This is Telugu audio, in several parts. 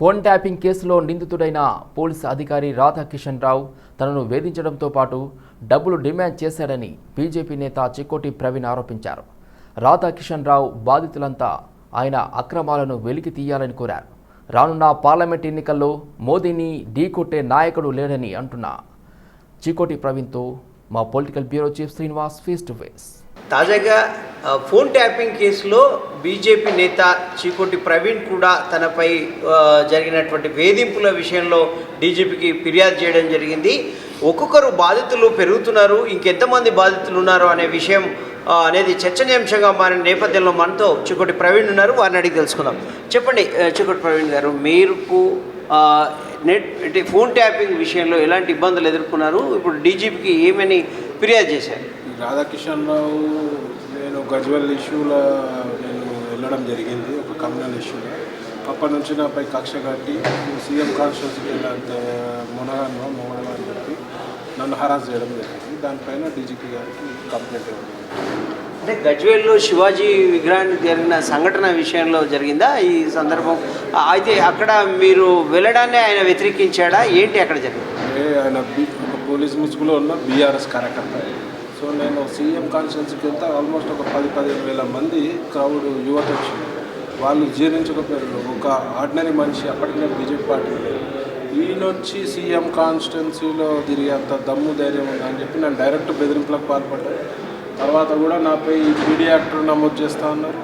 ఫోన్ ట్యాపింగ్ కేసులో నిందితుడైన పోలీసు అధికారి రాధాకిషన్ రావు తనను వేధించడంతో పాటు డబ్బులు డిమాండ్ చేశాడని బీజేపీ నేత చిక్కోటి ప్రవీణ్ ఆరోపించారు. రాధాకిషన్ రావు బాధితులంతా ఆయన అక్రమాలను వెలికి తీయాలని కోరారు. రానున్న పార్లమెంట్ ఎన్నికల్లో మోదీని ఢీకొట్టే నాయకుడు లేడని అంటున్న చికోటి ప్రవీణ్తో మా political bureau chief Srinivas face to face. తాజాగా ఫోన్ ట్యాపింగ్ కేసులో బీజేపీ నేత చీకోటి ప్రవీణ్ కూడా తనపై జరిగినటువంటి వేధింపుల విషయంలో డీజీపీకి ఫిర్యాదు చేయడం జరిగింది. ఒక్కొక్కరు బాధితులు పెరుగుతున్నారు. ఇంకెంతమంది బాధితులు ఉన్నారు అనే విషయం అనేది చర్చనీయాంశంగా మారిన నేపథ్యంలో మనతో చికోటి ప్రవీణ్ ఉన్నారు. వారిని అడిగి తెలుసుకుందాం. చెప్పండి చికోటి ప్రవీణ్ గారు మీరుకు నెట్ అంటే ఫోన్ ట్యాపింగ్ విషయంలో ఎలాంటి ఇబ్బందులు ఎదుర్కొన్నారు? ఇప్పుడు డీజీపీకి ఏమని ఫిర్యాదు చేశారు? రాధాకిషన్ రావు నేను గజ్వెల్ ఇష్యూలో నేను వెళ్ళడం జరిగింది ఒక కమ్యూనల్ ఇష్యూలో. అప్పటి నుంచి నాపై కక్ష కట్టి సీఎం కాన్స్టిట్యూన్సీకి వెళ్ళంత మునగాను మొగను అని చెప్పి నన్ను హరాస్ చేయడం జరిగింది. దానిపైన డీజీపీ గారికి కంప్లైంట్ ఇవ్వడం. అంటే గజ్వేల్లో శివాజీ విగ్రహానికి జరిగిన సంఘటన విషయంలో జరిగిందా? ఈ సందర్భం అయితే అక్కడ మీరు వెళ్ళడాన్ని ఆయన వ్యతిరేకించాడా? ఏంటి అక్కడ జరిగింది? అంటే ఆయన పోలీస్ ముసుగులో ఉన్న బీఆర్ఎస్ కార్యకర్త. సో నేను సీఎం కాన్స్టిట్యూన్సీకి వెళ్తే ఆల్మోస్ట్ ఒక పది పదిహేను వేల మంది క్రౌడ్ యువత వచ్చింది వాళ్ళు జీర్ణించకపోయారు ఒక ఆర్డినరీ మనిషి అప్పటికి నేను బీజేపీ పార్టీ ఈయనొచ్చి సీఎం కాన్స్టిట్యున్సీలో తిరిగేంత దమ్ము ధైర్యం ఉందని చెప్పి నేను డైరెక్ట్ బెదిరింపులకు పాల్పడ్డాను తర్వాత కూడా నాపై పీడీ యాక్టర్ నమోదు చేస్తా ఉన్నారు.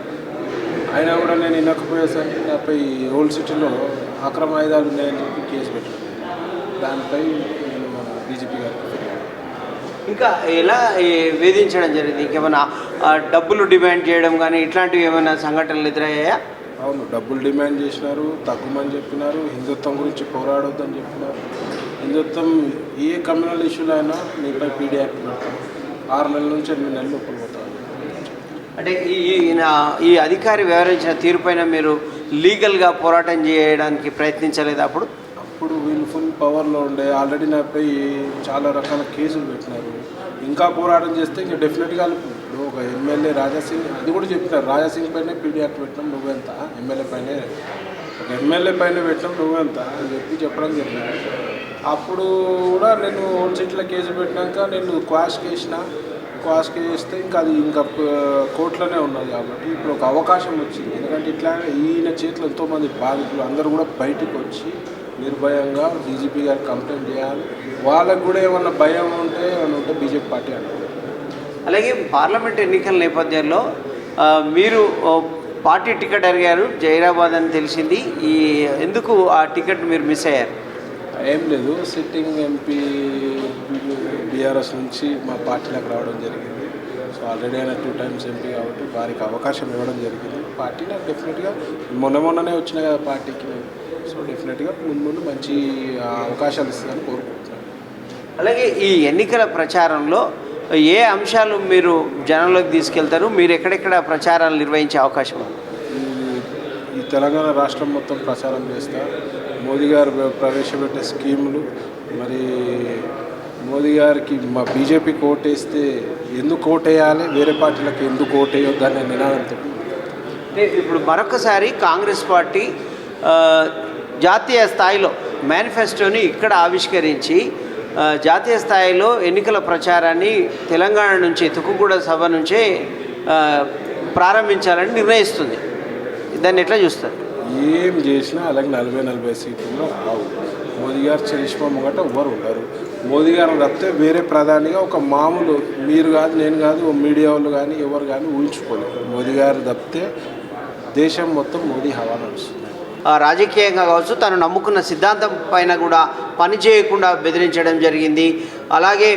అయినా కూడా నేను వినకపోయేసరికి నాపై ఓల్డ్ సిటీలో అక్రమ ఆయుధాలు ఉన్నాయని చెప్పి కేసు పెట్టాను. దానిపై నేను మన డీజీపీ ఇంకా ఎలా వేధించడం జరిగింది? ఇంకేమైనా డబ్బులు డిమాండ్ చేయడం కానీ ఇట్లాంటివి ఏమైనా సంఘటనలు ఎదురయ్యాయా? అవును డబ్బులు డిమాండ్ చేసినారు తగ్గుమని చెప్పినారు హిందుత్వం గురించి పోరాడొద్దని చెప్పినారు. హిందుత్వం ఏ కమ్యూనల్ ఇష్యూలో అయినా నీపై పీడీ ఆరు నెలల నుంచి ఎనిమిది నెలలు అంటే ఈ ఈయన ఈ అధికారి వ్యవహరించిన తీరుపైన మీరు లీగల్గా పోరాటం చేయడానికి ప్రయత్నించలేదు అప్పుడు? ఇప్పుడు వీళ్ళు ఫుల్ పవర్లో ఉండే. ఆల్రెడీ నాపై చాలా రకాల కేసులు పెట్టినారు. ఇంకా పోరాటం చేస్తే ఇంకా డెఫినెట్గా ఇప్పుడు ఒక ఎమ్మెల్యే రాజాసింగ్ అది కూడా చెప్పినారు రాజాసింగ్ పైనే పీడియాక్ట్ పెట్టడం నువ్వెంత ఎమ్మెల్యే పైనే. ఒక ఎమ్మెల్యే పైన పెట్టడం నువ్వెంత అని చెప్పి చెప్పడం జరిగింది. అప్పుడు కూడా నేను ఓల్డ్ కేసు పెట్టినాక నేను క్వాష్ వేసిన క్వాష్ వేస్తే ఇంకా అది ఇంకా కోర్టులోనే ఉన్నది కాబట్టి ఇప్పుడు ఒక అవకాశం వచ్చింది. ఎందుకంటే ఇట్లా ఈయన చేతిలో ఎంతోమంది బాధితులు అందరూ కూడా బయటకు వచ్చి నిర్భయంగా డీజీపీ గారికి కంప్లైంట్ చేయాలి. వాళ్ళకు కూడా ఏమన్నా భయం ఉంటే ఏమన్నా ఉంటే బీజేపీ పార్టీ అంటారు అలాగే పార్లమెంట్ ఎన్నికల నేపథ్యంలో మీరు పార్టీ టికెట్ అడిగారు జైరాబాద్ అని తెలిసింది. ఈ ఎందుకు ఆ టికెట్ మీరు మిస్ అయ్యారు? ఏం లేదు సిట్టింగ్ ఎంపీ బీఆర్ఎస్ నుంచి మా పార్టీలోకి రావడం జరిగింది. సో ఆల్రెడీ ఆయన టూ టైమ్స్ ఎంపీ కాబట్టి వారికి అవకాశం ఇవ్వడం జరిగింది. పార్టీ నాకు డెఫినెట్గా మొన్న మొన్ననే వచ్చిన కదా పార్టీకి. డెఫినెట్గా ముందు ముందు మంచి అవకాశాలు ఇస్తుందని కోరుకుంటున్నాను. అలాగే ఈ ఎన్నికల ప్రచారంలో ఏ అంశాలు మీరు జనంలోకి తీసుకెళ్తారు? మీరు ఎక్కడెక్కడ ప్రచారాలు నిర్వహించే అవకాశం ఉంది? ఈ- తెలంగాణ రాష్ట్రం మొత్తం ప్రచారం చేస్తా. మోదీ గారు ప్ర- ప్రవేశపెట్టే స్కీములు మరి మోదీ గారికి మా బీజేపీకి ఓటేస్తే ఎందుకు ఓటేయాలి వేరే పార్టీలకు ఎందుకు ఓటేయొద్దు అనే నినాదంతో. ఇప్పుడు మరొకసారి కాంగ్రెస్ పార్టీ జాతీయ స్థాయిలో మేనిఫెస్టోని ఇక్కడ ఆవిష్కరించి జాతీయ స్థాయిలో ఎన్నికల ప్రచారాన్ని తెలంగాణ నుంచి తుక్కుగూడ సభ నుంచే ప్రారంభించాలని నిర్ణయిస్తుంది. దాన్ని ఎట్లా చూస్తారు? ఏం చేసినా అలాగే నలభై నలభై సీట్లు రావు. మోదీ గారు చరిష్మా ముంగట ఎవరు ఉండరు. మోదీ గారు తప్పితే వేరే ప్రధానిగా ఒక మామూలు మీరు కాదు నేను కాదు మీడియా వాళ్ళు కానీ ఎవరు కానీ ఊహించుకోలేరు. మోదీ గారు తప్పితే దేశం మొత్తం మోదీ హవా నడుస్తుంది. రాజకీయంగా కావచ్చు తను నమ్ముకున్న సిద్ధాంతం పైన కూడా పనిచేయకుండా బెదిరించడం జరిగింది. అలాగే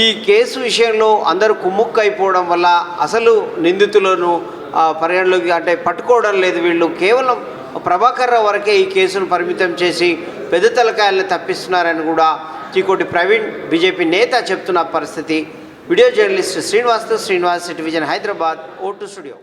ఈ కేసు విషయంలో అందరూ కుమ్ముక్కు అయిపోవడం వల్ల అసలు నిందితులను పర్యటనలోకి పరిగణలోకి అంటే పట్టుకోవడం లేదు వీళ్ళు. కేవలం ప్రభాకర్ రావు వరకే ఈ కేసును పరిమితం చేసి పెద్ద తలకాయల్ని తప్పిస్తున్నారని కూడా చీకోటి ప్రవీణ్ బీజేపీ నేత చెప్తున్న పరిస్థితి. వీడియో జర్నలిస్ట్ శ్రీనివాస్తో శ్రీనివాస్ టెలివిజన్ హైదరాబాద్ ఓటు స్టూడియో.